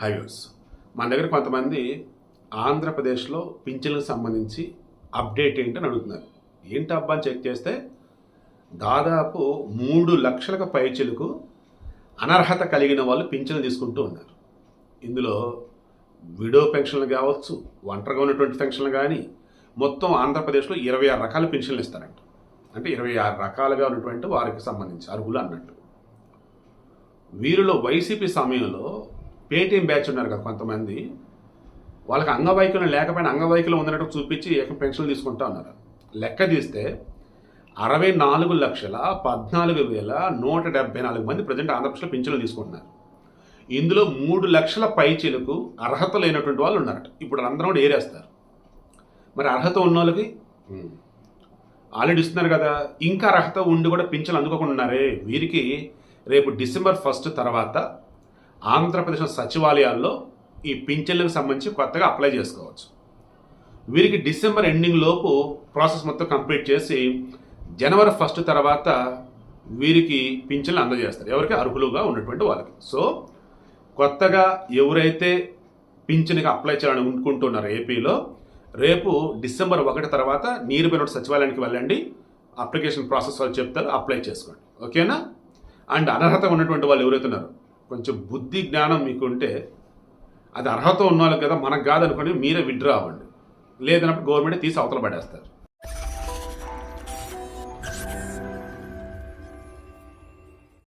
Highways. మన దగ్గర కొంతమంది ఆంధ్రప్రదేశ్లో పింఛన్లకు సంబంధించి అప్డేట్ ఏంటని అడుగుతున్నారు. ఏంటి అబ్బా అని చెక్ చేస్తే దాదాపు మూడు లక్షలకు పైచలకు అనర్హత కలిగిన వాళ్ళు పింఛన్లు తీసుకుంటూ ఉన్నారు. ఇందులో విడో పెన్షన్లు కావచ్చు ఒంటరిగా ఉన్నటువంటి పెన్షన్లు కానీ మొత్తం ఆంధ్రప్రదేశ్లో ఇరవై ఆరు రకాల పెన్షన్లు ఇస్తారంట. అంటే ఇరవై ఆరు రకాలుగా ఉన్నటువంటి వారికి సంబంధించి అర్హులు అన్నట్టు. వీరిలో వైసీపీ సమయంలో పేటీఎం బ్యాచ్ ఉన్నారు కదా కొంతమంది వాళ్ళకి అంగవైకల్యం లేకపోయినా అంగవైకల్యం ఉన్నట్టు చూపించి ఏక పెన్షన్లు తీసుకుంటా ఉన్నారు. లెక్క తీస్తే అరవై నాలుగు లక్షల పద్నాలుగు వేల నూట డెబ్బై నాలుగు మంది ప్రజెంట్ ఆంధ్రప్రదేశ్లో పింఛన్లు తీసుకుంటున్నారు. ఇందులో మూడు లక్షల పైచీలకు అర్హత లేనటువంటి వాళ్ళు ఉన్నారట. ఇప్పుడు అందరం కూడా ఏరేస్తారు. మరి అర్హత ఉన్న వాళ్ళకి? ఆల్రెడీ ఇస్తున్నారు కదా. ఇంకా అర్హత ఉండి కూడా పింఛన్లు అందుకోకుండా ఉన్నారే. వీరికి రేపు డిసెంబర్ ఫస్ట్ తర్వాత ఆంధ్రప్రదేశ్ సచివాలయాల్లో ఈ పింఛన్లకు సంబంధించి కొత్తగా అప్లై చేసుకోవచ్చు. వీరికి డిసెంబర్ ఎండింగ్ లోపు ప్రాసెస్ మొత్తం కంప్లీట్ చేసి జనవరి ఫస్ట్ తర్వాత వీరికి పింఛన్లు అందజేస్తారు. ఎవరికి? అర్హులుగా ఉన్నటువంటి వాళ్ళకి. సో కొత్తగా ఎవరైతే పింఛన్కి అప్లై చేయాలని అనుకుంటున్నారు ఏపీలో రేపు డిసెంబర్ ఒకటి తర్వాత నీరు సచివాలయానికి వెళ్ళండి. అప్లికేషన్ ప్రాసెస్ వాళ్ళు చెప్తారు అప్లై చేసుకోండి. ఓకేనా? అండ్ అనర్హత ఉన్నటువంటి వాళ్ళు ఎవరైతే కొంచెం బుద్ధి జ్ఞానం మీకు ఉంటే అది అర్హత ఉన్న వాళ్ళకి కదా మనకు కాదనుకోండి మీరే విడ్రా అవ్వండి. లేదన్నప్పుడు గవర్నమెంట్ తీసి అవతల పడేస్తారు.